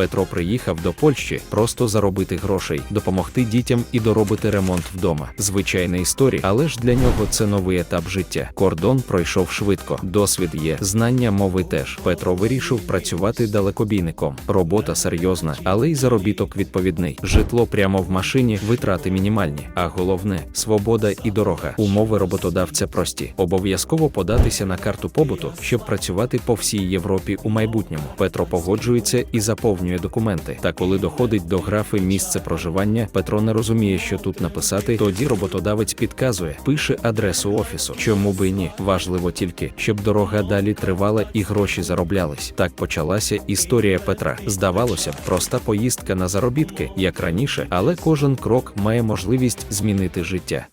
Петро приїхав до Польщі просто заробити грошей, допомогти дітям і доробити ремонт вдома. Звичайна історія, але ж для нього це новий етап життя. Кордон пройшов швидко, досвід є, знання мови теж. Петро вирішив працювати далекобійником. Робота серйозна, але й заробіток відповідний. Житло прямо в машині, витрати мінімальні. А головне свобода і дорога. Умови роботодавця прості. Обов'язково податися на карту побуту, щоб працювати по всій Європі у майбутньому. Петро погоджується і заповнює документи. Та коли доходить до графи місце проживання, Петро не розуміє, що тут написати. Тоді роботодавець підказує, пише адресу офісу. Чому би і ні? Важливо тільки, щоб дорога далі тривала і гроші зароблялись. Так почалася історія Петра. Здавалося б, проста поїздка на заробітки, як раніше, але кожен крок має можливість змінити життя.